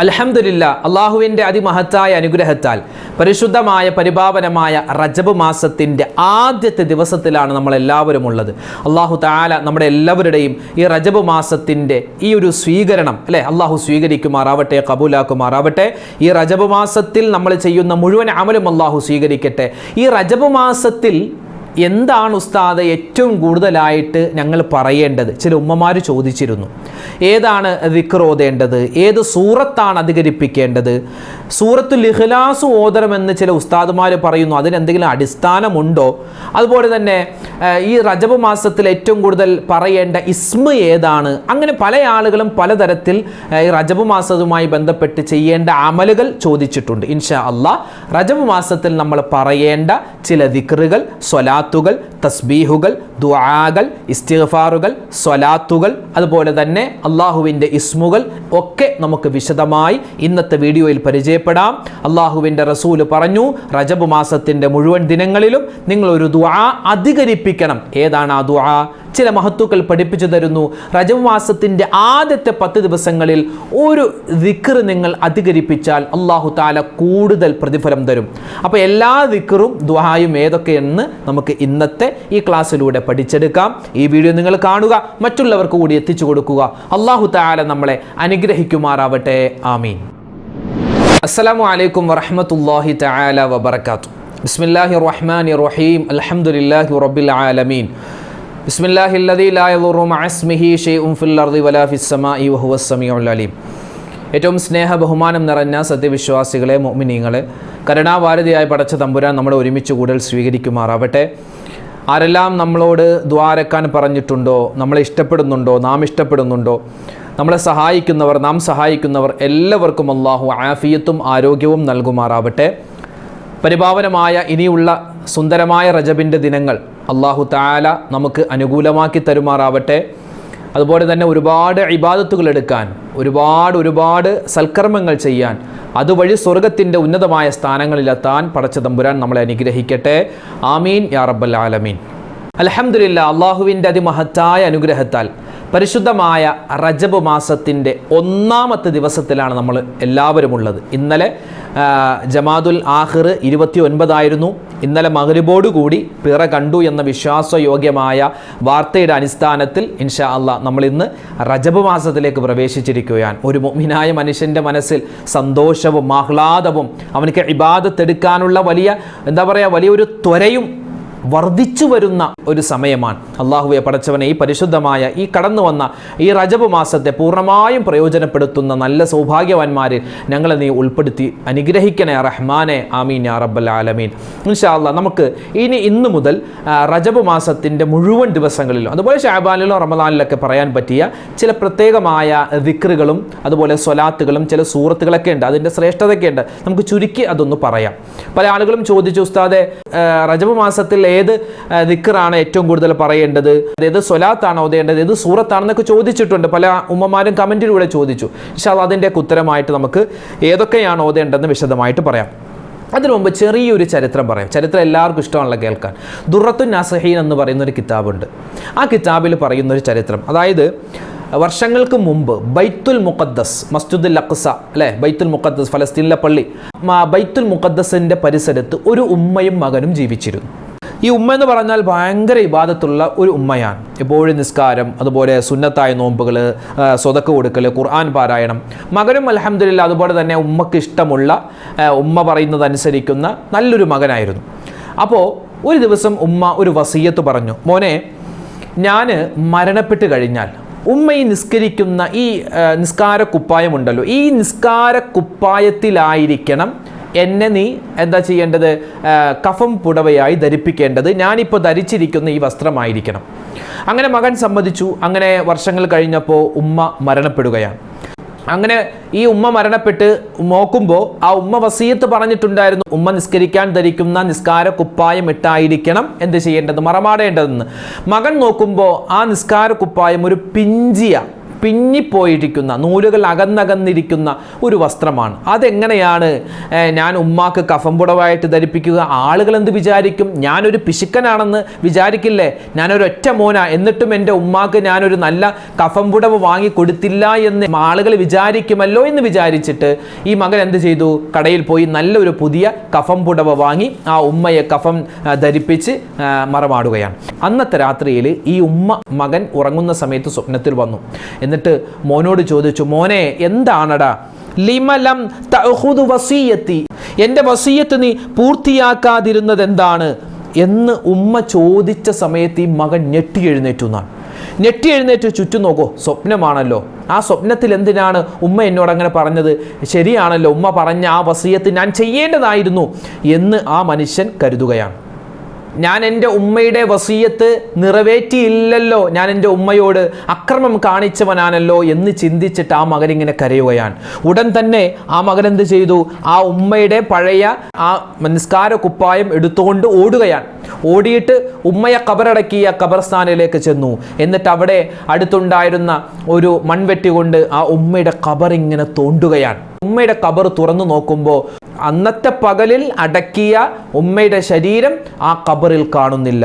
അൽഹംദുലില്ല അള്ളാഹുവിന്റെ അതിമഹത്തായ അനുഗ്രഹത്താൽ പരിശുദ്ധമായ പരിപാവനമായ റജബ് മാസത്തിന്റെ ആദ്യത്തെ ദിവസത്തിലാണ് നമ്മളെല്ലാവരും ഉള്ളത്. അള്ളാഹു താല നമ്മുടെ എല്ലാവരുടെയും ഈ റജബ് മാസത്തിന്റെ ഈ ഒരു സ്വീകരണം അല്ലേ? അള്ളാഹു സ്വീകരിക്കുമാറാവട്ടെ കബൂലാക്കുമാറാവട്ടെ ഈ റജബ് മാസത്തിൽ നമ്മൾ ചെയ്യുന്ന മുഴുവൻ അമലും അള്ളാഹു സ്വീകരിക്കട്ടെ. ഈ റജബ് മാസത്തിൽ എന്താണ് ഉസ്താദ് ഏറ്റവും കൂടുതലായിട്ട് ഞങ്ങൾ പറയേണ്ടത്? ചില ഉമ്മമാർ ചോദിച്ചിരുന്നു. ഏതാണ് വിക്രോതേണ്ടത് ഏത് സൂറത്താണ് അധികരിപ്പിക്കേണ്ടത്? സൂറത്തുൽ ലിഹ്ലാസ് ഓതരമെന്ന് ചില ഉസ്താദുമാർ പറയുന്നു. അതിനെന്തെങ്കിലും അടിസ്ഥാനമുണ്ടോ? അതുപോലെ തന്നെ ഈ റജബ് മാസത്തിൽ ഏറ്റവും കൂടുതൽ പറയേണ്ട ഇസ്മ ഏതാണ്? അങ്ങനെ പല ആളുകളും പലതരത്തിൽ ഈ റജബ് മാസവുമായി ബന്ധപ്പെട്ട് ചെയ്യേണ്ട അമലുകൾ ചോദിച്ചിട്ടുണ്ട്. ഇൻഷാ അള്ളാ റജബ് മാസത്തിൽ നമ്മൾ പറയേണ്ട ചില ദിക്റുകൾ സ്വലാത്തുകൾ തസ്ബീഹുകൾ ദുആകൾ ഇസ്തിഗ്ഫാറുകൾ സ്വലാത്തുകൾ അതുപോലെ തന്നെ അള്ളാഹുവിന്റെ ഇസ്മുകൾ ഒക്കെ നമുക്ക് വിശദമായി ഇന്നത്തെ വീഡിയോയിൽ പരിചയപ്പെടാം. അള്ളാഹുവിന്റെ റസൂൽ പറഞ്ഞു റജബ് മാസത്തിന്റെ മുഴുവൻ ദിനങ്ങളിലും നിങ്ങൾ ഒരു ദുആ അധികരിപ്പിക്കണം. ഏതാണ് ആ ദുആ? ചില മഹത്തുക്കൾ പഠിപ്പിച്ചു തരുന്നു റജബ് മാസത്തിന്റെ ആദ്യത്തെ പത്ത് ദിവസങ്ങളിൽ ഒരു ദിക്ർ നിങ്ങൾ അധികരിപ്പിച്ചാൽ അള്ളാഹു താല കൂടുതൽ പ്രതിഫലം തരും. അപ്പോൾ എല്ലാ ദിക്റും ദുഹായും ഏതൊക്കെയെന്ന് നമുക്ക് ഇന്നത്തെ ഈ ക്ലാസ്സിലൂടെ പഠിച്ചെടുക്കാം. ഈ വീഡിയോ നിങ്ങൾ കാണുക മറ്റുള്ളവർക്ക് കൂടി എത്തിച്ചു കൊടുക്കുക. അള്ളാഹു താല നമ്മളെ അനുഗ്രഹിക്കുമാറാവട്ടെ. ആമീൻ. അസ്സലാമു അലൈക്കും വറഹ്മത്തുള്ളാഹി താല വബർക്കാത്തു ബിസ്മില്ലാഹിർ റഹ്മാൻ റഹീം അൽഹംദുലില്ലാഹി റബ്ബിൽ ആലമീൻ. ബിസ്മില്ലാഹി അല്ലദീ ലാ യദുറു മഅസ്മിഹി ഷൈഉൻ ഫിൽ അർദി വലാ ഫിസ് അലീം. ഏറ്റവും സ്നേഹ ബഹുമാനം നിറഞ്ഞ സത്യവിശ്വാസികളെ മോമിനീങ്ങളെ കരുണാവാരതിയായി പടച്ച തമ്പുരാൻ നമ്മളെ ഒരുമിച്ച് കൂടുതൽ സ്വീകരിക്കുമാറാവട്ടെ. ആരെല്ലാം നമ്മളോട് ദ്വാരക്കാൻ പറഞ്ഞിട്ടുണ്ടോ നമ്മളെ ഇഷ്ടപ്പെടുന്നുണ്ടോ നാം ഇഷ്ടപ്പെടുന്നുണ്ടോ നമ്മളെ സഹായിക്കുന്നവർ നാം സഹായിക്കുന്നവർ എല്ലാവർക്കും അള്ളാഹു ആഫിയത്തും ആരോഗ്യവും നൽകുമാറാവട്ടെ. പരിപാവനമായ ഇനിയുള്ള സുന്ദരമായ റജബിന്റെ ദിനങ്ങൾ അള്ളാഹു താല നമുക്ക് അനുകൂലമാക്കി തരുമാറാവട്ടെ. അതുപോലെ തന്നെ ഒരുപാട് ഇബാദത്തുകൾ എടുക്കാൻ ഒരുപാട് ഒരുപാട് സൽക്കർമ്മങ്ങൾ ചെയ്യാൻ അതുവഴി സ്വർഗത്തിന്റെ ഉന്നതമായ സ്ഥാനങ്ങളിലെത്താൻ പടച്ച തമ്പുരാൻ നമ്മളെ അനുഗ്രഹിക്കട്ടെ. ആമീൻ. യാ റബ്ബൽ ആലമീൻ. അലഹമുല്ല അള്ളാഹുവിന്റെ അതിമഹത്തായ അനുഗ്രഹത്താൽ പരിശുദ്ധമായ റജബ് മാസത്തിന്റെ ഒന്നാമത്തെ ദിവസത്തിലാണ് നമ്മൾ എല്ലാവരും ഉള്ളത്. ഇന്നലെ ജമാദുൽ ആഹിർ ഇരുപത്തി ഒൻപതായിരുന്നു ഇന്നലെ മകരിബോട് കൂടി പിറ കണ്ടു എന്ന വിശ്വാസയോഗ്യമായ വാർത്തയുടെ അടിസ്ഥാനത്തിൽ ഇൻഷാ അല്ല നമ്മൾ ഇന്ന് റജബ് മാസത്തിലേക്ക് പ്രവേശിച്ചിരിക്കുകയാണ്. ഒരു മുഅ്മിനായ മനുഷ്യന്റെ മനസ്സിൽ സന്തോഷവും ആഹ്ലാദവും അവനക്ക് ഇബാദത്തെടുക്കാനുള്ള വലിയ എന്താ പറയുക വലിയൊരു ത്വരയും വർദ്ധിച്ചു വരുന്ന ഒരു സമയമാണ്. അള്ളാഹുവെ പടച്ചവനെ ഈ പരിശുദ്ധമായ ഈ കടന്നു വന്ന ഈ റജബ് മാസത്തെ പൂർണമായും പ്രയോജനപ്പെടുത്തുന്ന നല്ല സൗഭാഗ്യവാന്മാരിൽ ഞങ്ങളെ നീ ഉൾപ്പെടുത്തി അനുഗ്രഹിക്കണേ റഹ്മാനെ. ആമീൻ യാ റബ്ബൽ ആലമീൻ. ഇൻഷാ അല്ലാ നമുക്ക് ഇനി ഇന്ന് മുതൽ റജബ് മാസത്തിന്റെ മുഴുവൻ ദിവസങ്ങളിലും അതുപോലെ ഷാബാനിലും റമദാനിലൊക്കെ പറയാൻ പറ്റിയ ചില പ്രത്യേകമായ ദിക്റുകളും അതുപോലെ സ്വലാത്തുകളും ചില സൂറത്തുകളൊക്കെ ഉണ്ട്. അതിന്റെ ശ്രേഷ്ഠതയൊക്കെ ഉണ്ട്. നമുക്ക് ചുരുക്കി അതൊന്ന് പറയാം. പല ആളുകളും ചോദിച്ചു ഉസ്താദെ റജബ് മാസത്തിൽ ഏത് ദിക്കറാണ് ഏറ്റവും കൂടുതൽ പറയേണ്ടത്? ഏത് സ്വലാത്താണോ ഓതേണ്ടത് ഏത് സൂറത്താണെന്നൊക്കെ ചോദിച്ചിട്ടുണ്ട്. പല ഉമ്മമാരും കമന്റിലൂടെ ചോദിച്ചു. പക്ഷേ അത് അതിന്റെ ഉത്തരമായിട്ട് നമുക്ക് ഏതൊക്കെയാണ് ഓതേണ്ടതെന്ന് വിശദമായിട്ട് പറയാം. അതിനു മുമ്പ് ചെറിയൊരു ചരിത്രം പറയാം. ചരിത്രം എല്ലാവർക്കും ഇഷ്ടമാണല്ലോ കേൾക്കാൻ. ദുറത്തു നസഹീൻ എന്ന് പറയുന്ന ഒരു കിതാബുണ്ട്. ആ കിതാബിൽ പറയുന്ന ഒരു ചരിത്രം. അതായത് വർഷങ്ങൾക്ക് മുമ്പ് ബൈത്തുൽ മുഖദ്ദസ് മസ്ജിദുൽ അഖ്സ അല്ലേ? ബൈത്തുൽ മുഖദ്ദസ് ഫലസ്തീനിലെ പള്ളി. ബൈത്തുൽ മുഖദ്ദസിന്റെ പരിസരത്ത് ഒരു ഉമ്മയും മകനും ജീവിച്ചിരുന്നു. ഈ ഉമ്മ എന്ന് പറഞ്ഞാൽ ഭയങ്കര ഇബാദത്തുള്ള ഒരു ഉമ്മയാണ്. എപ്പോഴും നിസ്കാരം അതുപോലെ സുന്നത്തായ നോമ്പുകൾ സ്വതക്ക് കൊടുക്കൽ ഖുർആൻ പാരായണം. മകനും അലഹമില്ല അതുപോലെ തന്നെ ഉമ്മക്ക് ഇഷ്ടമുള്ള ഉമ്മ പറയുന്നതനുസരിക്കുന്ന നല്ലൊരു മകനായിരുന്നു. അപ്പോൾ ഒരു ദിവസം ഉമ്മ ഒരു വസീയത്ത് പറഞ്ഞു മോനെ ഞാൻ മരണപ്പെട്ട് കഴിഞ്ഞാൽ ഉമ്മ ഈ നിസ്കരിക്കുന്ന ഈ നിസ്കാര കുപ്പായമുണ്ടല്ലോ ഈ നിസ്കാര കുപ്പായത്തിലായിരിക്കണം എന്നെ നീ എന്താ ചെയ്യേണ്ടത്? കഫം പുടവയായി ധരിപ്പിക്കേണ്ടത്. ഞാനിപ്പോൾ ധരിച്ചിരിക്കുന്ന ഈ വസ്ത്രമായിരിക്കണം. അങ്ങനെ മകൻ സമ്മതിച്ചു. അങ്ങനെ വർഷങ്ങൾ കഴിഞ്ഞപ്പോൾ ഉമ്മ മരണപ്പെടുകയാണ്. അങ്ങനെ ഈ ഉമ്മ മരണപ്പെട്ട് നോക്കുമ്പോൾ ആ ഉമ്മ വസീയത്ത് പറഞ്ഞിട്ടുണ്ടായിരുന്നു ഉമ്മ നിസ്കരിക്കാൻ ധരിക്കുന്ന നിസ്കാര കുപ്പായം ഇട്ടായിരിക്കണം എന്ത് ചെയ്യേണ്ടത്? മറമാടേണ്ടതെന്ന്. മകൻ നോക്കുമ്പോൾ ആ നിസ്കാര കുപ്പായം ഒരു പിഞ്ചിയ. പിഞ്ഞിപ്പോയിരിക്കുന്ന നൂലുകൾ അകന്നകന്നിരിക്കുന്ന ഒരു വസ്ത്രമാണ്. അതെങ്ങനെയാണ് ഞാൻ ഉമ്മാക്ക് കഫംപുടവായിട്ട് ധരിപ്പിക്കുക? ആളുകൾ എന്ത് വിചാരിക്കും? ഞാനൊരു പിശുക്കനാണെന്ന് വിചാരിക്കില്ലേ? ഞാനൊരു ഒറ്റ മോന. എന്നിട്ടും എന്റെ ഉമ്മാക്ക് ഞാനൊരു നല്ല കഫംപുടവ് വാങ്ങി കൊടുത്തില്ല എന്ന് ആളുകൾ വിചാരിക്കുമല്ലോ എന്ന് വിചാരിച്ചിട്ട് ഈ മകൻ എന്ത് ചെയ്തു? കടയിൽ പോയി നല്ലൊരു പുതിയ കഫം പുടവ വാങ്ങി ആ ഉമ്മയെ കഫം ധരിപ്പിച്ച് മറമാടുകയാണ്. അന്നത്തെ രാത്രിയിൽ ഈ ഉമ്മ മകൻ ഉറങ്ങുന്ന സമയത്ത് സ്വപ്നത്തിൽ വന്നു. എന്നിട്ട് മോനോട് ചോദിച്ചു മോനെ എന്താണടാ? ലിമലം തഹുദ് വസീയത്തി. എന്റെ വസീയത്ത് നീ പൂർത്തിയാക്കാതിരുന്നത് എന്താണ് എന്ന് ഉമ്മ ചോദിച്ച സമയത്ത് ഈ മകൻ ഞെട്ടി എഴുന്നേറ്റു എന്നാണ്. ഞെട്ടി എഴുന്നേറ്റ് ചുറ്റും നോക്കൂ സ്വപ്നമാണല്ലോ. ആ സ്വപ്നത്തിൽ എന്തിനാണ് ഉമ്മ എന്നോട് അങ്ങനെ പറഞ്ഞത്? ശരിയാണല്ലോ ഉമ്മ പറഞ്ഞ ആ വസീയത്ത് ഞാൻ ചെയ്യേണ്ടതായിരുന്നു എന്ന് ആ മനുഷ്യൻ കരുതുകയാണ്. ഞാൻ എന്റെ ഉമ്മയുടെ വസീയത്ത് നിറവേറ്റിയില്ലല്ലോ. ഞാൻ എന്റെ ഉമ്മയോട് അക്രമം കാണിച്ചവനാണല്ലോ എന്ന് ചിന്തിച്ചിട്ട് ആ മകൻ ഇങ്ങനെ കരയുകയാണ്. ഉടൻ തന്നെ ആ മകൻ എന്ത് ചെയ്തു? ആ ഉമ്മയുടെ പഴയ ആ നിസ്കാര കുപ്പായം എടുത്തുകൊണ്ട് ഓടുകയാണ്. ഓടിയിട്ട് ഉമ്മയെ കബറടക്കിയ കബർസ്ഥാനിലേക്ക് ചെന്നു. എന്നിട്ട് അവിടെ അടുത്തുണ്ടായിരുന്ന ഒരു മൺവെട്ടി കൊണ്ട് ആ ഉമ്മയുടെ കബർ ഇങ്ങനെ തോണ്ടുകയാണ്. ഉമ്മയുടെ കബർ തുറന്നു നോക്കുമ്പോൾ അന്നത്തെ പകലിൽ അടക്കിയ ഉമ്മയുടെ ശരീരം ആ കബറിൽ കാണുന്നില്ല.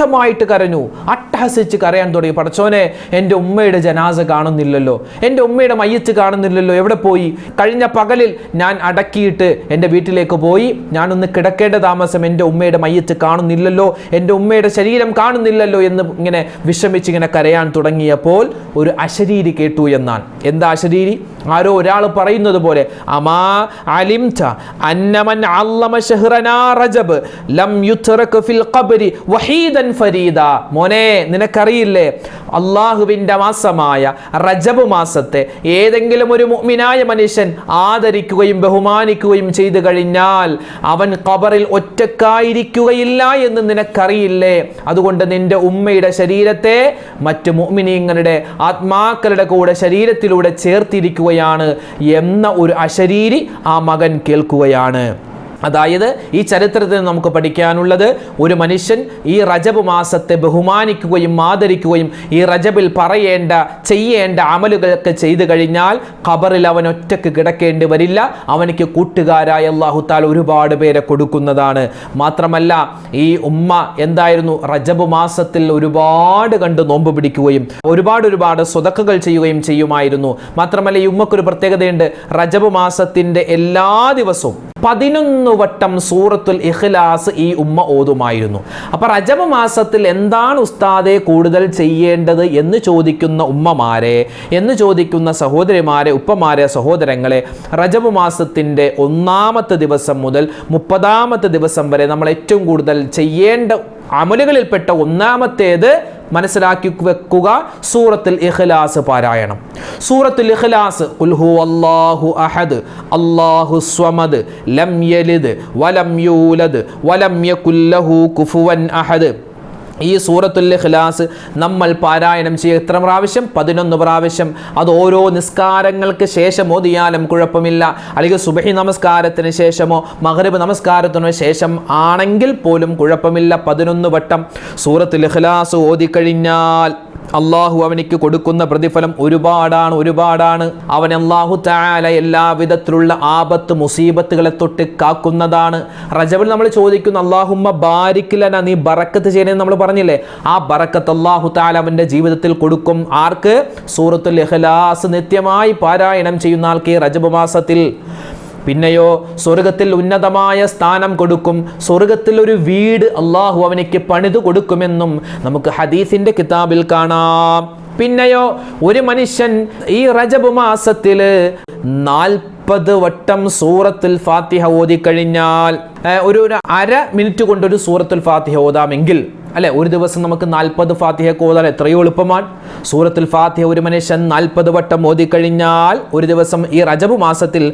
ശക്തമായിട്ട് കരഞ്ഞു. അട്ടഹസിച്ച് കരയാൻ തുടങ്ങി. പടച്ചോനെ എന്റെ ഉമ്മയുടെ ജനാസ കാണുന്നില്ലല്ലോ. എന്റെ ഉമ്മയുടെ മയ്യത്ത് കാണുന്നില്ലല്ലോ. എവിടെ പോയി? കഴിഞ്ഞ പകലിൽ ഞാൻ അടക്കിയിട്ട് എന്റെ വീട്ടിലേക്ക് പോയി. ഞാനൊന്ന് കിടക്കേണ്ട താമസം എന്റെ ഉമ്മയുടെ മയ്യത്ത് കാണുന്നില്ലല്ലോ. എന്റെ ഉമ്മയുടെ ശരീരം കാണുന്നില്ലല്ലോ എന്ന് ഇങ്ങനെ വിഷമിച്ച് ഇങ്ങനെ കരയാൻ തുടങ്ങിയപ്പോൾ ഒരു അശരീരി കേട്ടു എന്നാണ്. എന്താ അശരീരി? ആരോ ഒരാൾ പറയുന്നത് പോലെ അമാ അലിംത അന്നമൻ അല്ലമ ഷഹ്റനാ റജബ് ലം യുത്രക് ഫിൽ ഖബ്രി വഹീദൻ ഫരീദ മോനെ നിനക്കറിയില്ലേ? അള്ളാഹുവിന്റെ മാസമായ റജബ് മാസത്തെ ഏതെങ്കിലും ഒരു മുഅ്മിനായ മനുഷ്യൻ ആദരിക്കുകയും ബഹുമാനിക്കുകയും ചെയ്തു കഴിഞ്ഞാൽ അവൻ ഖബറിൽ ഒറ്റക്കായിരിക്കുകയില്ല എന്ന് നിനക്കറിയില്ലേ? അതുകൊണ്ട് നിന്റെ ഉമ്മയുടെ ശരീരത്തെ മറ്റു മുഅ്മിനീങ്ങളുടെ ആത്മാക്കളുടെ കൂടെ ശരീരത്തിലൂടെ ചേർത്തിരിക്കുകയാണ് എന്ന ഒരു അശരീരി ആ മകൻ കേൾക്കുകയാണ്. അതായത് ഈ ചരിത്രത്തിൽ നമുക്ക് പഠിക്കാനുള്ളത് ഒരു മനുഷ്യൻ ഈ റജബ് മാസത്തെ ബഹുമാനിക്കുകയും ആദരിക്കുകയും ഈ റജബിൽ പറയേണ്ട ചെയ്യേണ്ട അമലുകളൊക്കെ ചെയ്തു കഴിഞ്ഞാൽ ഖബറിൽ അവൻ ഒറ്റയ്ക്ക് കിടക്കേണ്ടി വരില്ല. അവനിക്ക് കൂട്ടുകാരായ അള്ളാഹുത്താൽ ഒരുപാട് പേരെ കൊടുക്കുന്നതാണ്. മാത്രമല്ല ഈ ഉമ്മ എന്തായിരുന്നു? റജബ് മാസത്തിൽ ഒരുപാട് കണ്ട് നോമ്പ് പിടിക്കുകയും ഒരുപാട് ഒരുപാട് സ്വതക്കുകൾ ചെയ്യുകയും ചെയ്യുമായിരുന്നു. മാത്രമല്ല ഈ ഉമ്മക്കൊരു പ്രത്യേകതയുണ്ട്. റജബ് മാസത്തിന്റെ എല്ലാ ദിവസവും പതിനൊന്ന് വട്ടം സൂറത്തുൽ ഇഖ്ലാസ് ഈ ഉമ്മ ഓതുമായിരുന്നു. അപ്പൊ റജബ് മാസത്തിൽ എന്താണ് ഉസ്താദെ കൂടുതൽ ചെയ്യേണ്ടത് എന്ന് ചോദിക്കുന്ന ഉമ്മമാരെ എന്ന് ചോദിക്കുന്ന സഹോദരിമാരെ ഉപ്പമാരെ സഹോദരങ്ങളെ റജബ് മാസത്തിന്റെ ഒന്നാമത്തെ ദിവസം മുതൽ മുപ്പതാമത്തെ ദിവസം വരെ നമ്മൾ ഏറ്റവും കൂടുതൽ ചെയ്യേണ്ട അമലുകളിൽപ്പെട്ട ഒന്നാമത്തേത് മനസ്സിലാക്കി വെക്കുക സൂറത്തിൽ ഇഖ്ലാസ് പാരായണം. സൂറത്തുൽ ഇഖ്ലാസ് ഉൽഹു അല്ലാഹു അഹദ് അല്ലാഹു സ്വമദ് ലം യലിദ് വലം യൂലദ് വലം യകുല്ലഹു കുഫുവൻ അഹദ്. ഈ സൂറത്തുൽ ഖിലാസ് നമ്മൾ പാരായണം ചെയ്യുക. എത്ര പ്രാവശ്യം? പതിനൊന്ന് പ്രാവശ്യം. അത് ഓരോ നിസ്കാരങ്ങൾക്ക് ശേഷം ഓതിയാലും കുഴപ്പമില്ല. അല്ലെങ്കിൽ സുബഹി നമസ്കാരത്തിന് ശേഷമോ? മഗ്രിബ് നമസ്കാരത്തിന് ശേഷം ആണെങ്കിൽ പോലും കുഴപ്പമില്ല. പതിനൊന്ന് വട്ടം സൂറത്തുൽ ഖിലാസ് ഓതിക്കഴിഞ്ഞാൽ അള്ളാഹു അവനിക്ക് കൊടുക്കുന്ന പ്രതിഫലം ഒരുപാടാണ് ഒരുപാടാണ്. അവൻ അള്ളാഹു താല എല്ലാവിധത്തിലുള്ള ആപത്ത് മുസീബത്തുകളെ തൊട്ട് കാക്കുന്നതാണ്. റജബിൽ നമ്മൾ ചോദിക്കുന്നു അള്ളാഹുമ്മ ബാരിക്കില്ലന നീ ബറക്കത്ത് ചെയ്യണേ നമ്മൾ പറഞ്ഞില്ലേ? ആ ബറക്കത്ത് അള്ളാഹു താല അവന്റെ ജീവിതത്തിൽ കൊടുക്കും. ആർക്ക്? സൂറത്തുൽ ഇഖ്ലാസ് നിത്യമായി പാരായണം ചെയ്യുന്ന ആൾക്ക് റജബ് മാസത്തിൽ. പിന്നെയോ സ്വർഗത്തിൽ ഉന്നതമായ സ്ഥാനം കൊടുക്കും സ്വർഗത്തിൽ ഒരു വീട് അള്ളാഹു അവനിക്ക് പണിതു കൊടുക്കുമെന്നും നമുക്ക് ഹദീസിന്റെ കിതാബിൽ കാണാം. പിന്നെയോ ഒരു മനുഷ്യൻ ഈ റജബ് മാസത്തിൽ നാൽപ്പത് വട്ടം സൂറത്തുൽ ഫാത്തിഹ ഓതിക്കഴിഞ്ഞാൽ കഴിഞ്ഞാൽ ഒരു ഒരു അര മിനിറ്റ് കൊണ്ട് ഒരു സൂറത്തുൽ ഫാത്തിഹ ഓതാമെങ്കിൽ അല്ലെ ഒരു ദിവസം നമുക്ക് നാൽപ്പത് ഫാത്തിഹ ഓതാൻ എത്രയോ എളുപ്പമാണ്. സൂറത്തിൽ ഫാത്തിഹ ഒരു മനുഷ്യൻ നാൽപ്പത് വട്ടം ഓതി കഴിഞ്ഞാൽ ഒരു ദിവസം ഈ റജബ് മാസത്തിൽ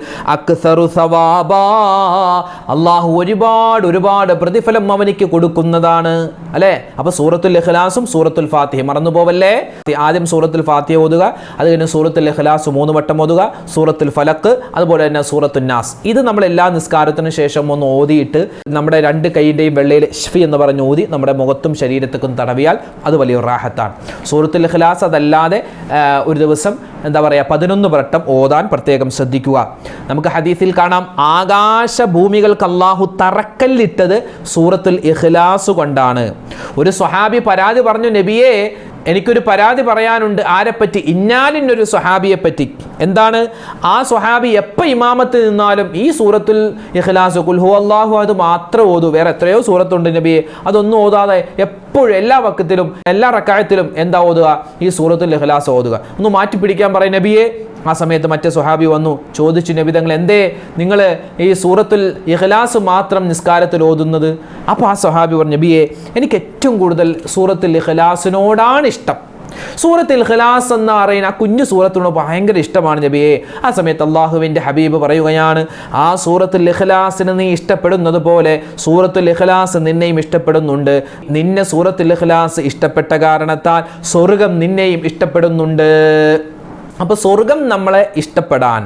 അള്ളാഹു ഒരുപാട് ഒരുപാട് പ്രതിഫലം അവനിക്ക് കൊടുക്കുന്നതാണ്. അല്ലേ? അപ്പൊ സൂറത്തുൽ ഇഖ്ലാസും സൂറത്തുൽ ഫാത്തിഹ മറന്നു പോവല്ലേ ആദ്യം സൂറത്തുൽ ഫാത്തിഹ ഓതുക അത് കഴിഞ്ഞ് സൂറത്തുൽ ഇഖ്ലാസ് മൂന്ന് വട്ടം ഓതുക സൂറത്തുൽ ഫലക്ക് അതുപോലെ തന്നെ സൂറത്തുൽ നാസ്. ഇത് നമ്മൾ എല്ലാ നിസ്കാരത്തിനു ശേഷം ഒന്ന് ഓതിയിട്ട് നമ്മുടെ രണ്ട് കൈയുടെയും വെള്ളയിൽ ഷ്ഫി എന്ന് പറഞ്ഞ് ഓതി നമ്മുടെ മുഖത്ത് മുഖത്തും ശരീരത്തേക്കും തടവിയാൽ അത് വലിയ റാഹത്താണ്. സൂറത്തുൽ ഇഖ്ലാസ് അതല്ലാതെ ഒരു ദിവസം എന്താ പറയുക പതിനൊന്ന് വട്ടം ഓതാൻ പ്രത്യേകം ശ്രദ്ധിക്കുക. നമുക്ക് ഹദീസിൽ കാണാം ആകാശ ഭൂമികൾക്ക് അള്ളാഹു തറക്കല്ലിട്ടത് സൂറത്തുൽ ഇഖ്ലാസ് കൊണ്ടാണ്. ഒരു സ്വഹാബി പരാതി പറഞ്ഞു നബിയെ എനിക്കൊരു പരാതി പറയാനുണ്ട്. ആരെപ്പറ്റി? ഇന്നാലിനൊരു സ്വഹാബിയെ പറ്റി എന്താണ്? ആ സ്വഹാബി എപ്പോൾ ഇമാമത്ത് നിന്നാലും ഈ സൂറത്തുൽ ഇഖ്ലാസ് കുൽഹു അള്ളാഹു അത് മാത്രം ഓതു. വേറെ എത്രയോ സൂറത്തുണ്ട് നബിയെ. അതൊന്നും ഓതാതെ എപ്പോഴും എല്ലാ വക്കത്തിലും എല്ലാ റക്കായത്തിലും എന്താ ഓതുക? ഈ സൂറത്തുൽ ഇഖ്ലാസ് ഓതുക. ഒന്ന് മാറ്റി പിടിക്കാൻ പറയും നബിയെ. ആ സമയത്ത് മറ്റേ സുഹാബി വന്നു ചോദിച്ചു നബിതങ്ങൾ എന്തേ? നിങ്ങൾ ഈ സൂറത്തുൽ ഇഖ്ലാസ് മാത്രം നിസ്കാരത്തിൽ ഓതുന്നത്? അപ്പോൾ ആ സുഹാബി പറഞ്ഞു നബിയെ എനിക്ക് ഏറ്റവും കൂടുതൽ സൂറത്തുൽ ഇഖ്ലാസിനോടാണ് ഇഷ്ടം. സൂറത്തുൽ ഇഖ്ലാസ് എന്ന് പറയുന്ന ആ കുഞ്ഞു സൂറത്തിനോട് ഭയങ്കര ഇഷ്ടമാണ് നബിയെ. ആ സമയത്ത് അള്ളാഹുവിന്റെ ഹബീബ് പറയുകയാണ് ആ സൂറത്തുൽ ഇഖ്ലാസിന് നീ ഇഷ്ടപ്പെടുന്നത് പോലെ സൂറത്തുൽ ഇഖ്ലാസ് നിന്നെയും ഇഷ്ടപ്പെടുന്നുണ്ട്. നിന്നെ സൂറത്തുൽ ഇഖ്ലാസ് ഇഷ്ടപ്പെട്ട കാരണത്താൽ സ്വർഗം നിന്നെയും ഇഷ്ടപ്പെടുന്നുണ്ട്. അപ്പോൾ സ്വർഗം നമ്മളെ ഇഷ്ടപ്പെടാൻ.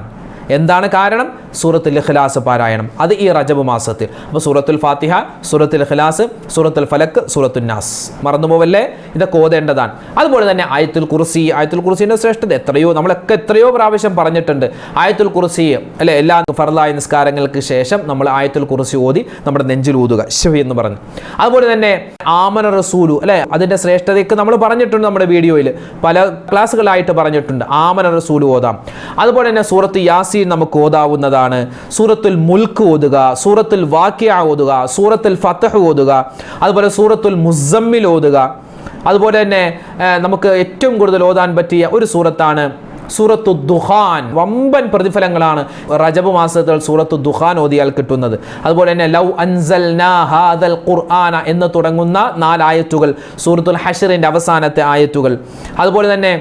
എന്താണ് കാരണം? സൂറത്തുൽ ഇഖ്ലാസ് പാരായണം. അത് ഈ റജബ് മാസത്തിൽ. അപ്പോൾ സൂറത്തുൽ ഫാത്തിഹ സൂറത്തുൽ ഇഖ്ലാസ് സൂറത്തുൽ ഫലക്ക് സൂറത്തുൽ നാസ്. മറന്നുപോവല്ലേ? ഇതൊക്കെ ഓതേണ്ടതാണ്. അതുപോലെ തന്നെ ആയത്തുൽ കുർസി ആയത്തുൽ കുർസിന്റെ ശ്രേഷ്ഠത എത്രയോ നമ്മളൊക്കെ എത്രയോ പ്രാവശ്യം പറഞ്ഞിട്ടുണ്ട്. ആയത്തുൽ കുർസി അല്ലെ എല്ലാ ഫർലായ നിസ്കാരങ്ങൾക്ക് ശേഷം നമ്മൾ ആയത്തുൽ കുർസി ഓതി നമ്മുടെ നെഞ്ചിൽ ഊതുക. ശിവ എന്ന് പറഞ്ഞു. അതുപോലെ തന്നെ ആമന റസൂലു അല്ലെ അതിന്റെ ശ്രേഷ്ഠതയൊക്കെ നമ്മൾ പറഞ്ഞിട്ടുണ്ട് നമ്മുടെ വീഡിയോയിൽ. പല ക്ലാസ്സുകളായിട്ട് പറഞ്ഞിട്ടുണ്ട്. ആമന റസൂലു ഓതാം. അതുപോലെ തന്നെ സൂറത്ത് യാസീൻ നമുക്ക് ഓതാവുന്നതാണ്. സൂറത്തുൽ മുൽക്ക് ഓതുക സൂറത്തുൽ വാക്യ ഓതുക സൂറത്തുൽ ഫത്തഹ് ഓതുക അതുപോലെ സൂറത്തുൽ മുസമ്മിൽ ഓതുക. അതുപോലെ തന്നെ നമുക്ക് ഏറ്റവും കൂടുതൽ ഓതാൻ പറ്റിയ ഒരു സൂറത്താണ് സൂറത്തു ദുഹാൻ. വമ്പൻ പ്രതിഫലങ്ങളാണ് റജബ് മാസത്തിൽ സൂറത്തു ദുഹാൻ ഓതിയാൽ കിട്ടുന്നത്. അതുപോലെ തന്നെ ലൗ അൻസൽ ഹാദൽ ഖുർആന എന്ന് തുടങ്ങുന്ന നാലായത്തുകൾ സൂറത്തുൽ ഹഷറിന്റെ അവസാനത്തെ ആയത്തുകൾ. അതുപോലെ തന്നെ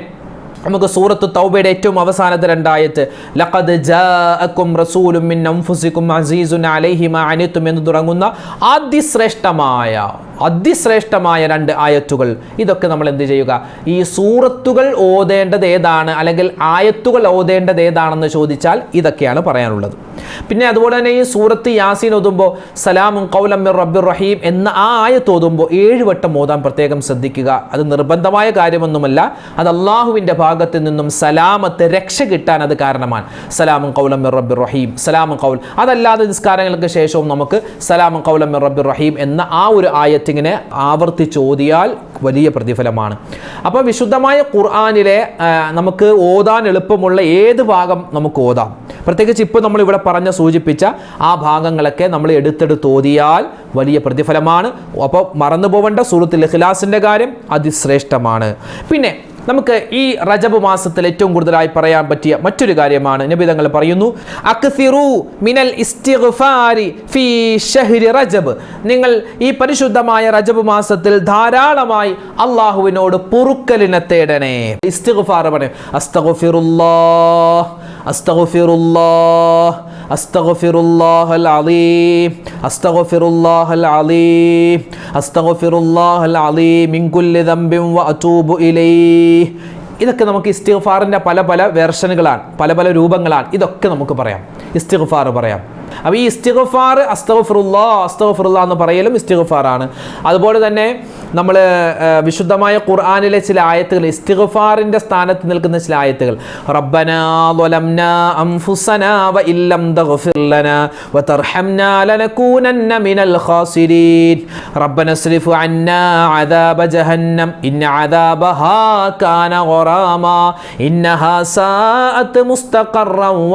നമുക്ക് സൂറത്ത് തൗബയുടെ ഏറ്റവും അവസാനത്തെ രണ്ടായത്ത് ലഖദ് ജാഅക്കും റസൂലും മിൻ അൻഫുസിക്കും അസീസുൻ മാ അനിത്തും എന്ന് തുടങ്ങുന്ന അതിശ്രേഷ്ഠമായ അതിശ്രേഷ്ഠമായ രണ്ട് ആയത്തുകൾ. ഇതൊക്കെ നമ്മൾ എന്ത് ചെയ്യുക? ഈ സൂറത്തുകൾ ഓതേണ്ടത് ഏതാണ്? അല്ലെങ്കിൽ ആയത്തുകൾ ഓതേണ്ടത് ഏതാണെന്ന് ചോദിച്ചാൽ ഇതൊക്കെയാണ് പറയാനുള്ളത്. പിന്നെ അതുപോലെ തന്നെ ഈ സൂറത്ത് യാസീൻ ഓതുമ്പോൾ സലാമും കൗലം മിർ റബ്ബിർ റഹീം എന്ന ആ ആയത്ത് ഓതുമ്പോൾ ഏഴ് വട്ടം ഓതാൻ പ്രത്യേകം ശ്രദ്ധിക്കുക. അത് നിർബന്ധമായ കാര്യമൊന്നുമല്ല. അത് അള്ളാഹുവിന്റെ ഭാഗത്ത് നിന്നും സലാമത്ത് രക്ഷ കിട്ടാൻ അത് കാരണമാണ്. സലാമും കൗലം മിർ റബ്ബിർ റഹീം. സലാമും കൗൽ അതല്ലാതെ നിസ്കാരങ്ങൾക്ക് ശേഷവും നമുക്ക് സലാമും കൗലം മിർ റബ്ബിർ റഹീം എന്ന ആ ഒരു ആയത്തിങ്ങനെ ആവർത്തിച്ച് ചോദിയാൽ വലിയ പ്രതിഫലമാണ്. അപ്പോൾ വിശുദ്ധമായ ഖുർആാനിലെ നമുക്ക് ഓതാൻ എളുപ്പമുള്ള ഏത് ഭാഗം നമുക്ക് ഓതാം? പ്രത്യേകിച്ച് ഇപ്പോൾ നമ്മൾ ഇവിടെ പറഞ്ഞ സൂചിപ്പിച്ച ആ ഭാഗങ്ങളൊക്കെ നമ്മൾ എടുത്തെടുത്ത് ഓതിയാൽ വലിയ പ്രതിഫലമാണ്. അപ്പോൾ മറന്നു പോവേണ്ട സുഹൃത്ത് ഇഖ്ലാസിന്റെ കാര്യം അതിശ്രേഷ്ഠമാണ്. പിന്നെ നമുക്ക് ഈ റജബ് മാസത്തിൽ ഏറ്റവും കൂടുതലായി പറയാൻ പറ്റിയ മറ്റൊരു കാര്യമാണ് നബി തങ്ങൾ പറയുന്നു അക്സിറു മിനൽ ഫീ ഷഹ്രി റജബ്. നിങ്ങൾ ഈ പരിശുദ്ധമായ റജബ് മാസത്തിൽ ധാരാളമായി അള്ളാഹുവിനോട് പൊറുക്കലിനെ തേടണേ. ഇസ്തിഗുഫാർ പറയും അസ്തഗ്ഫിറുല്ലാഹ് അസ്തഗ്ഫിറുല്ലാഹ് അസ്തഗ്ഫിറുല്ലാഹൽ അലീം അസ്തഗ്ഫിറുല്ലാഹൽ അലീം അസ്തഗ്ഫിറുല്ലാഹൽ അലീം മിൻ കുല്ലി വ വഅതൂബു ഇലൈഹി. ഇതൊക്കെ നമുക്ക് ഇസ്തിഗ്ഫാറിന്റെ പല പല വേർഷനുകളാണ് പല പല രൂപങ്ങളാണ്. ഇതൊക്കെ നമുക്ക് പറയാം. ഇസ്തിഗ്ഫാർ പറയാം. അപ്പോൾ ഈ ഇസ്തിഗ്ഫാർ അസ്തഗ്ഫിറുല്ലാ അസ്തഗ്ഫിറുല്ലാ എന്ന് പറയലും ആണ് അതുപോലെ തന്നെ നമ്മൾ വിശുദ്ധമായ ഖുർആാനിലെ ചില ആയത്തുകൾ ഇസ്തിഗ്ഫാറിന്റെ സ്ഥാനത്ത് നിൽക്കുന്ന ചില ആയത്തുകൾ. മിനൽ ഖാസിരീൻ. അദാബ ജഹന്നം ഇന്ന അദാബഹാ കാന ഇന്നഹാ മുസ്തഖറൻ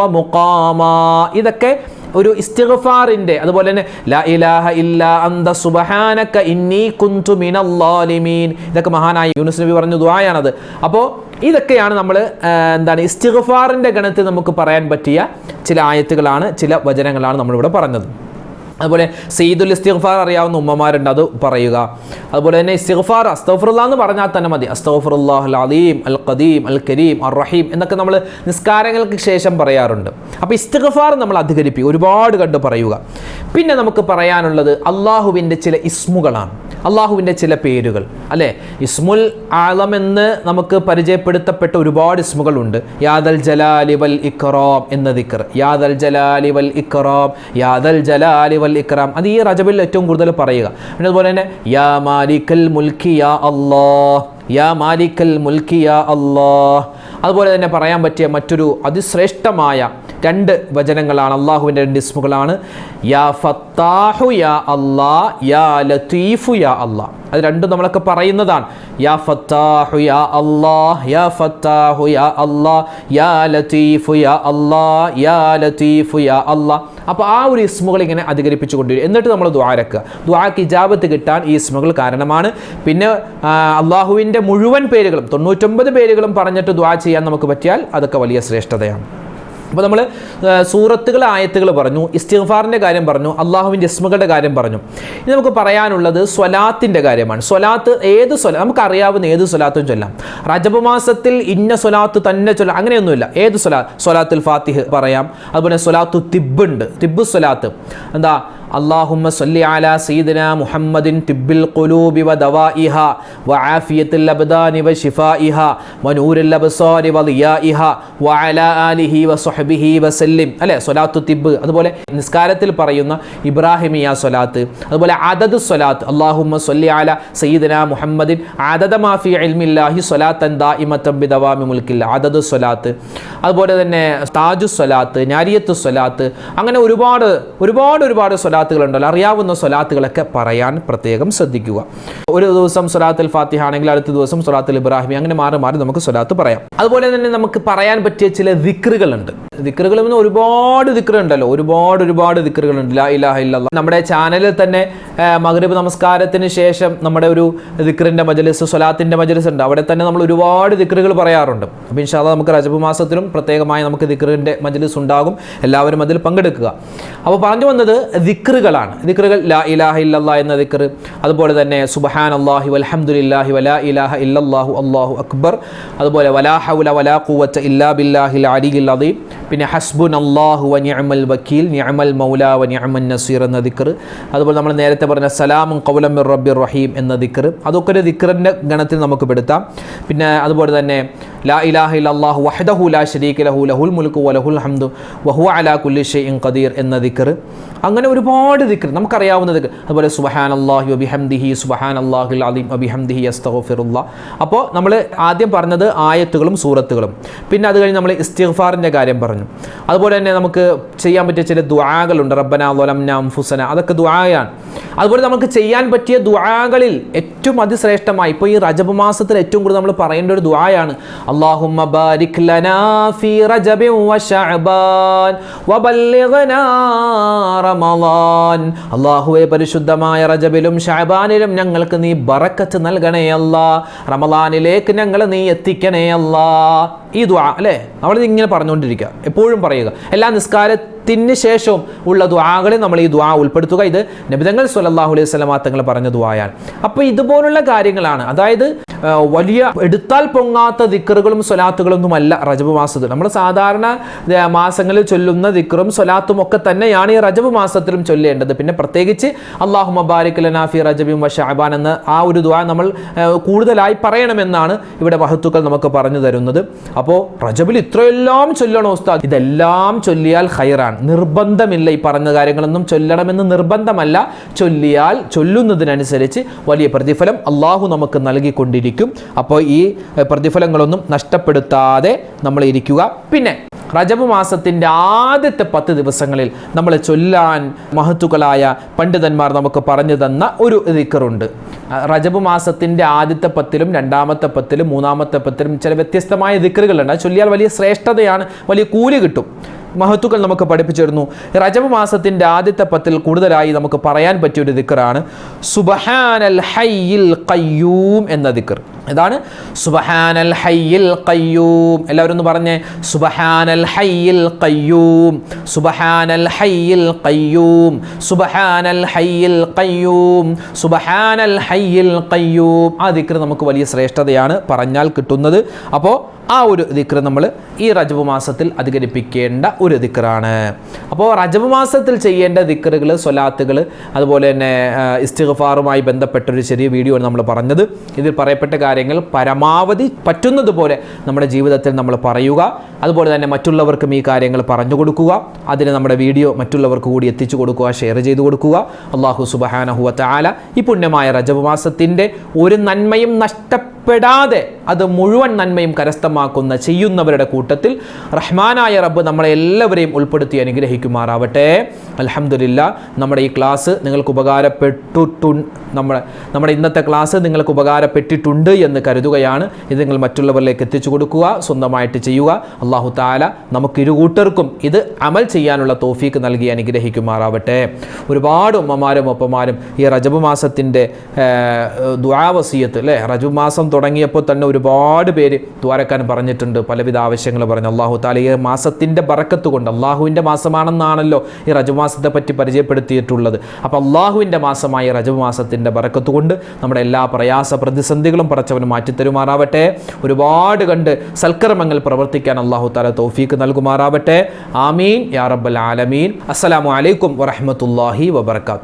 ഇതൊക്കെ ഒരു ഇസ്തിഗ്ഫാറിന്റെ അതുപോലെ തന്നെ ലാ ഇലാഹ ഇല്ലാ അന്ത സുബ്ഹാനക ഇന്നി കുന്തു മിന ളാലിമീൻ ഇതൊക്കെ മഹാനായ യൂനുസ് നബി പറഞ്ഞ ദുആയാണത്. അപ്പോൾ ഇതൊക്കെയാണ് നമ്മൾ എന്താണ് ഇസ്തിഗ്ഫാറിന്റെ ഗണത്തിൽ നമുക്ക് പറയാൻ പറ്റിയ ചില ആയത്തുകളാണ് ചില വചനങ്ങളാണ് നമ്മളിവിടെ പറഞ്ഞത്. അതുപോലെ സെയ്ദുൽ ഇസ്തിഗ്ഫാർ അറിയാവുന്ന ഉമ്മമാരുണ്ട് അത് പറയുക. അതുപോലെ തന്നെ ഇസ്തിഗ്ഫാർ അസ്തഫറുല്ല എന്ന് പറഞ്ഞാൽ തന്നെ മതി. അസ്തഫറുല്ലാഹ് അലീം അൽ ഖദീം അൽ കരീം അൽ റഹീം എന്നൊക്കെ നമ്മൾ നിസ്കാരങ്ങൾക്ക് ശേഷം പറയാറുണ്ട്. അപ്പോൾ ഇസ്തിഗ്ഫാർ നമ്മൾ അധികരിപ്പിക്കുക ഒരുപാട് കണ്ട് പറയുക. പിന്നെ നമുക്ക് പറയാനുള്ളത് അള്ളാഹുവിന്റെ ചില ഇസ്മുകളാണ്. അള്ളാഹുവിന്റെ ചില പേരുകൾ അല്ലേ? ഇസ്മുൽ ആലം എന്ന് നമുക്ക് പരിചയപ്പെടുത്തപ്പെട്ട ഒരുപാട് ഇസ്മുകളുണ്ട്. യാദൽ ജലാലി വൽ ഇക്റാം എന്ന ദിക്കർ യാദൽ ജലാലി വൽ ഇക്റാം യാദൽ ജലാലി വൽ ഇക്റാം. അത് ഈ റജബിൽ ഏറ്റവും കൂടുതൽ പറയുക. പിന്നെ അതുപോലെ തന്നെ യാ മാലിക്കൽ മുൽക്കി യാ അല്ലാഹ്. യാ മാലിക്കൽ മുൽക്കി യാ അല്ലാഹ്. അതുപോലെ തന്നെ പറയാൻ പറ്റിയ മറ്റൊരു അതിശ്രേഷ്ഠമായ രണ്ട് വചനങ്ങളാണ് അള്ളാഹുവിന്റെ രണ്ട് ഇസ്മുകളാണ്. യാ ഫത്താഹു യാ അള്ളാ യാ ലത്തീഫു യാ അള്ളാ അത് രണ്ടും നമ്മളൊക്കെ പറയുന്നതാണ്. യാ ഫത്താഹു യാ അള്ളാ യാ ഫത്താഹു യാ അള്ളാ യാ ലത്തീഫു യാ അള്ളാ യാ ലത്തീഫു യാ അല്ലാ അപ്പോൾ ആ ഒരു ഇസ്മുകൾ ഇങ്ങനെ അധികരിപ്പിച്ചു കൊണ്ടുവരും. എന്നിട്ട് നമ്മൾ ദ്വാരക്കുക ദ്വാക്ക് ഇജാബത്ത് കിട്ടാൻ ഈ ഇസ്മുകൾ കാരണമാണ്. പിന്നെ അള്ളാഹുവിന്റെ മുഴുവൻ പേരുകളും തൊണ്ണൂറ്റൊമ്പത് പേരുകളും പറഞ്ഞിട്ട് ദ്വാ ചെയ്യാൻ നമുക്ക് പറ്റിയാൽ അതൊക്കെ വലിയ ശ്രേഷ്ഠതയാണ്. അപ്പോൾ നമ്മൾ സൂറത്തുകൾ ആയത്തുകൾ പറഞ്ഞു ഇസ്തിഗ്ഫാറിന്റെ കാര്യം പറഞ്ഞു അള്ളാഹുവിന്റെ ഇസ്മുകളുടെ കാര്യം പറഞ്ഞു. ഇനി നമുക്ക് പറയാനുള്ളത് സ്വലാത്തിന്റെ കാര്യമാണ്. സ്വലാത്ത് ഏത് സ്വല നമുക്കറിയാവുന്ന ഏത് സ്വലാത്തും ചൊല്ലാം. റജബ് മാസത്തിൽ ഇന്ന സ്വലാത്ത് തന്നെ ചൊല്ലാം അങ്ങനെയൊന്നുമില്ല. ഏത് സ്വലാ സ്വലാത്തുൽ ഫാത്തിഹ് പറയാം. അതുപോലെ സ്വലാത്തു തിബ് ഉണ്ട്. തിബ്ബു സ്വലാത്ത്. എന്താ അള്ളാഹുമ്മ സല്ലി അല സീദന മുഹമ്മദിൻ തിബ്ബിൽ ഖുലൂബി വ ദവാഇഹ വ ആഫിയത്തിൽ അബ്ദാനി വ ഷിഫാഇഹ വ നൂരിൽ അബ്സാരി വ ദിയാഇഹ വ അല ആലിഹി വ സുഹബിഹി വ സല്ലിം. അല്ലേ? സ്വലാത്തു തിബ്ബ്. അതുപോലെ നിസ്കാരത്തിൽ പറയുന്ന ഇബ്രാഹിമിയ സ്വലാത്ത്. അതുപോലെ അതദ് സ്വലാത്ത്. അള്ളാഹുമ്മ സല്ലി അല സയ്യിദന മുഹമ്മദിൻ ആദദ മാഫി ഇൽമില്ലാഹി സ്വലാത്തൻ ദാ ഇമത്തബി ദവാമി മുൽക്കില്ല അതദ് സ്വലാത്ത്. അതുപോലെ തന്നെ താജു സ്വലാത്ത് നാരിയത്ത് സ്വലാത്ത്. അങ്ങനെ ഒരുപാട് ഒരുപാട് ഒരുപാട് സ്വലാത്ത് സ്വലാത്തുകളുണ്ടല്ലോ. അറിയാവുന്ന സ്വലാത്തുകളൊക്കെ പറയാൻ പ്രത്യേകം ശ്രദ്ധിക്കുക. ഒരു ദിവസം സ്വലാത്തുൽ ഫാത്തിഹ ആണെങ്കിൽ അടുത്ത ദിവസം സ്വലാത്തുൽ ഇബ്രാഹിമി അങ്ങനെ മാറി മാറി നമുക്ക് സ്വലാത്ത് പറയാം. അതുപോലെ തന്നെ നമുക്ക് പറയാൻ പറ്റിയ ചില ദിക്റുകളുണ്ട്. ദിക്റുകൾ എന്ന് ഒരുപാട് ദിക്കറുണ്ടല്ലോ ഒരുപാട് ഒരുപാട് ദിക്റുകളുണ്ട്. ലാ ഇലാഹ ഇല്ലല്ലാഹ് നമ്മുടെ ചാനലിൽ തന്നെ മകരീബ് നമസ്കാരത്തിന് ശേഷം നമ്മുടെ ഒരു ദിക്കറിന്റെ മജലിസ് സ്വലാത്തിന്റെ മജലിസ് ഉണ്ട്. അവിടെ തന്നെ നമ്മൾ ഒരുപാട് ദിക്കറുകൾ പറയാറുണ്ട്. അപ്പോൾ ഇൻഷാല്ല നമുക്ക് റജബ് മാസത്തിലും പ്രത്യേകമായി നമുക്ക് ദിക്കറിന്റെ മജലിസ് ഉണ്ടാകും. എല്ലാവരും അതിൽ പങ്കെടുക്കുക. അപ്പോൾ പറഞ്ഞു വന്നത് ദിക്കറുകളാണ് ദിക്കറുകൾ ലാ ഇലാഹ ഇല്ലല്ല എന്ന ദിക്കർ അതുപോലെ തന്നെ സുബഹാൻ അള്ളാഹി വൽഹംദുലില്ലാഹി വലാ ഇലാഹ ഇല്ലല്ലാഹു അല്ലാഹു അക്ബർ. അതുപോലെ വലാ ഹൗല വലാ ഖുവത്ത ഇല്ലാ ബില്ലാഹിൽ അലിയിൽ അദീം. പിന്നെ ഹസ്ബുൻ അള്ളാഹു വ നിഅമൽ വക്കീൽ ഞമൽ മൗല വ നിഅമൻ നസീർ എന്ന ദിക്കർ അതുപോലെ നമ്മൾ നേരത്തെ പറഞ്ഞ സലാമും മിർ റബ്ബിർ റഹീം എന്ന ദിക്കർ അതൊക്കെ ഒരു ദിക്കറിന്റെ ഗണത്തിൽ നമുക്ക് പെടുത്താം. പിന്നെ അതുപോലെ തന്നെ ലാ ഇലാഹ ഇല്ലല്ലാഹു വഹദഹു ലാ ഷരീഖ് ലഹു ലഹുൽ മുൽക്കു വലഹുൽ ഹംദു വഹു അലാ കുല്ലി ഷൈഇൻ ഖദീർ എന്ന ദിക്കർ അങ്ങനെ ഒരുപാട് ദിക്കർ നമുക്കറിയാവുന്ന ദിക്കർ അതുപോലെ സുബഹാൻ അള്ളാഹു അബിഹംദിഹി സുബഹാൻ അള്ളാഹുൽ അലീം അബിഹംദിഹി അസ്തഗ്ഫിറുല്ലാ. അപ്പോൾ നമ്മൾ ആദ്യം പറഞ്ഞത് ആയത്തുകളും സൂറത്തുകളും. പിന്നെ അത് കഴിഞ്ഞ് നമ്മൾ ഇസ്തിഗ്ഫാറിന്റെ കാര്യം പറഞ്ഞു. അതുപോലെ തന്നെ നമുക്ക് ചെയ്യാൻ പറ്റിയ ചില ദ്വാകളുണ്ട് റബ്ബന ലംന അംഫുസന. അതൊക്കെ ദ്വായാണ് അതുപോലെ നമുക്ക് ചെയ്യാൻ പറ്റിയ ദ്വാകളിൽ ഏറ്റവും അതിശ്രേഷ്ഠമായി ഇപ്പോൾ ഈ റജബ് മാസത്തിൽ ഏറ്റവും കൂടുതൽ നമ്മൾ പറയേണ്ട ഒരു ദ്വായാണ് അല്ലാഹുമ്മ ബാരിക് ലനാ വ ശഅബാൻ വബല്ലിഗ്നാ റമളാൻ അല്ലാഹുവേ പരിശുദ്ധമായ റജബിലും ഷഅബാനിലും ഞങ്ങൾക്ക് നീ ബറക്കത്ത് നൽകണേ അല്ല. റമളാനിലേക്ക് ഞങ്ങൾ നീ എത്തിക്കണേ അല്ല. ഈ ദ്വാ അല്ലേ? നമ്മളിത് ഇങ്ങനെ പറഞ്ഞുകൊണ്ടിരിക്കുക. എപ്പോഴും പറയുക. എല്ലാ നിസ്കാരത്തിന് ശേഷവും ഉള്ള ദ്വാകളെ നമ്മൾ ഈ ദ്വാ ഉൾപ്പെടുത്തുക. ഇത് നബിതങ്ങൾ സ്വല്ലല്ലാഹു അലൈഹി വസല്ലമ തങ്ങൾ പറഞ്ഞ ദ്വായാണ് അപ്പോൾ ഇതുപോലുള്ള കാര്യങ്ങളാണ്. അതായത് വലിയ എടുത്താൽ പൊങ്ങാത്ത ദിക്കറുകളും സ്വലാത്തുകളൊന്നുമല്ല റജബ് മാസത്തിൽ. നമ്മൾ സാധാരണ മാസങ്ങളിൽ ചൊല്ലുന്ന ദിക്കറും സ്വലാത്തും ഒക്കെ തന്നെയാണ് ഈ റജബ് മാസത്തിലും ചൊല്ലേണ്ടത്. പിന്നെ പ്രത്യേകിച്ച് അള്ളാഹു മബാരിക് ലനാഫി റജബിം വഷാബാൻ എന്ന് ആ ഒരു ദുആ നമ്മൾ കൂടുതലായി പറയണമെന്നാണ് ഇവിടെ മഹത്തുക്കൾ നമുക്ക് പറഞ്ഞു തരുന്നത്. അപ്പോൾ റജബിൽ ഇത്രയെല്ലാം ചൊല്ലണോ ഉസ്താദ്. ഇതെല്ലാം ചൊല്ലിയാൽ ഹൈറാണ് നിർബന്ധമില്ല ഈ പറഞ്ഞ കാര്യങ്ങളൊന്നും ചൊല്ലണമെന്ന് നിർബന്ധമല്ല. ചൊല്ലിയാൽ ചൊല്ലുന്നതിനനുസരിച്ച് വലിയ പ്രതിഫലം അള്ളാഹു നമുക്ക് നൽകിക്കൊണ്ടിരിക്കും. അപ്പോൾ ഈ പ്രതിഫലങ്ങളൊന്നും നഷ്ടപ്പെടുത്താതെ നമ്മൾ ഇരിക്കുക. പിന്നെ റജബ് മാസത്തിന്റെ ആദ്യത്തെ പത്ത് ദിവസങ്ങളിൽ നമ്മൾ ചൊല്ലാൻ മഹത്തുക്കളായ പണ്ഡിതന്മാർ നമുക്ക് പറഞ്ഞു തന്ന ഒരു ദിക്കറുണ്ട്. റജബ് മാസത്തിന്റെ ആദ്യത്തെ പത്തിലും രണ്ടാമത്തെ പത്തിലും മൂന്നാമത്തെ പത്തിലും ചില വ്യത്യസ്തമായ ദിക്കറുകളുണ്ട്. ചൊല്ലിയാൽ വലിയ ശ്രേഷ്ഠതയാണ് വലിയ കൂലി കിട്ടും. മഹത്തുക്കൾ നമുക്ക് പഠിപ്പിച്ചിരുന്നു. റജബ് മാസത്തിന്റെ ആദ്യത്തെ പത്തിൽ കൂടുതലായി നമുക്ക് പറയാൻ പറ്റിയ ഒരു ദിക്കറാണ് സുബഹാനൽ ഹയ്യിൽ ഖയ്യൂം എന്ന ദിക്കർ. ഇതാണ് സുബഹാനൽ ഹയ്യിൽ ഖയ്യൂം. എല്ലാവരും ഒന്ന് പറഞ്ഞേ. സുബഹാനൽ ഹയ്യിൽ ഖയ്യൂം. സുബഹാനൽ ഹയ്യിൽ ഖയ്യൂം. സുബഹാനൽ ഹയ്യിൽ ഖയ്യൂം. സുബഹാനൽ ഹയ്യിൽ ഖയ്യൂം. ആ ദിക്കർ നമുക്ക് വലിയ ശ്രേഷ്ഠതയാണ് പറഞ്ഞാൽ കിട്ടുന്നത്. അപ്പോൾ ആ ഒരു ദിക്ർ നമ്മൾ ഈ റജബ് മാസത്തിൽ അധികരിപ്പിക്കേണ്ട ഒരു ദിക്റാണ്. അപ്പോൾ റജബ് മാസത്തിൽ ചെയ്യേണ്ട ദിക്റുകൾ സ്വലാത്തുകൾ അതുപോലെ തന്നെ ഇസ്തിഗ്ഫാറുമായി ബന്ധപ്പെട്ടൊരു ചെറിയ വീഡിയോ ആണ് നമ്മൾ പറഞ്ഞത്. ഇതിൽ പറയപ്പെട്ട കാര്യങ്ങൾ പരമാവധി പറ്റുന്നതുപോലെ നമ്മുടെ ജീവിതത്തിൽ നമ്മൾ പറയുക. അതുപോലെ തന്നെ മറ്റുള്ളവർക്കും ഈ കാര്യങ്ങൾ പറഞ്ഞു കൊടുക്കുക. അതിന് നമ്മുടെ വീഡിയോ മറ്റുള്ളവർക്ക് കൂടി എത്തിച്ചു കൊടുക്കുക ഷെയർ ചെയ്തു കൊടുക്കുക. അള്ളാഹു സുബഹാനഹുവ താല ഈ പുണ്യമായ റജബ് മാസത്തിന്റെ ഒരു നന്മയും നഷ്ടപ്പെടാതെ അത് മുഴുവൻ നന്മയും കരസ്ഥമാക്കുന്ന ചെയ്യുന്നവരുടെ കൂട്ടത്തിൽ റഹ്മാനായ റബ്ബ് നമ്മളെ എല്ലാവരെയും ഉൾപ്പെടുത്തി അനുഗ്രഹിക്കുമാറാവട്ടെ. അലഹമില്ല നമ്മുടെ ഈ ക്ലാസ് നിങ്ങൾക്ക് ഉപകാരപ്പെട്ടു നമ്മുടെ നമ്മുടെ ഇന്നത്തെ ക്ലാസ് നിങ്ങൾക്ക് ഉപകാരപ്പെട്ടിട്ടുണ്ട് എന്ന് കരുതുകയാണ്. ഇത് നിങ്ങൾ മറ്റുള്ളവരിലേക്ക് എത്തിച്ചു കൊടുക്കുക സ്വന്തമായിട്ട് ചെയ്യുക. അള്ളാഹു താല നമുക്ക് ഇരു കൂട്ടർക്കും ഇത് അമൽ ചെയ്യാനുള്ള തോഫീക്ക് നൽകി അനുഗ്രഹിക്കുമാറാവട്ടെ. ഒരുപാട് ഉമ്മമാരും ഒപ്പമാരും ഈ റജബ് മാസത്തിന്റെ ദ്വാവസീയത്ത് അല്ലേ? റജബ് മാസം തുടങ്ങിയപ്പോൾ തന്നെ ഒരുപാട് പേര് ദ്വാരക്കാൻ പറഞ്ഞിട്ടുണ്ട് പലവിധ ആവശ്യങ്ങൾ പറഞ്ഞു. അള്ളാഹു താല ഈ മാസത്തിന്റെ ബറക്കത്ത് കൊണ്ട് അള്ളാഹുവിന്റെ മാസമാണെന്നാണല്ലോ ഈ റജബ് മാസത്തെ പറ്റി പരിചയപ്പെടുത്തിയിട്ടുള്ളത്. അപ്പോൾ അള്ളാഹുവിന്റെ മാസമായ റജബ് മാസത്തിന്റെ ബറക്കത്ത് കൊണ്ട് നമ്മുടെ എല്ലാ പ്രയാസ പ്രതിസന്ധികളും പറച്ചവന് മാറ്റിത്തരുമാറാവട്ടെ. ഒരുപാട് കണ്ട് സൽക്കർമ്മങ്ങൾ പ്രവർത്തിക്കാൻ അള്ളാഹു താല തൗഫീക്ക് നൽകുമാറാവട്ടെ. ആമീൻ. യാ റബ്ബൽ ആലമീൻ. അസ്സലാമു അലൈക്കും വറഹ്മത്തുള്ളാഹി വബർക്കാത്തു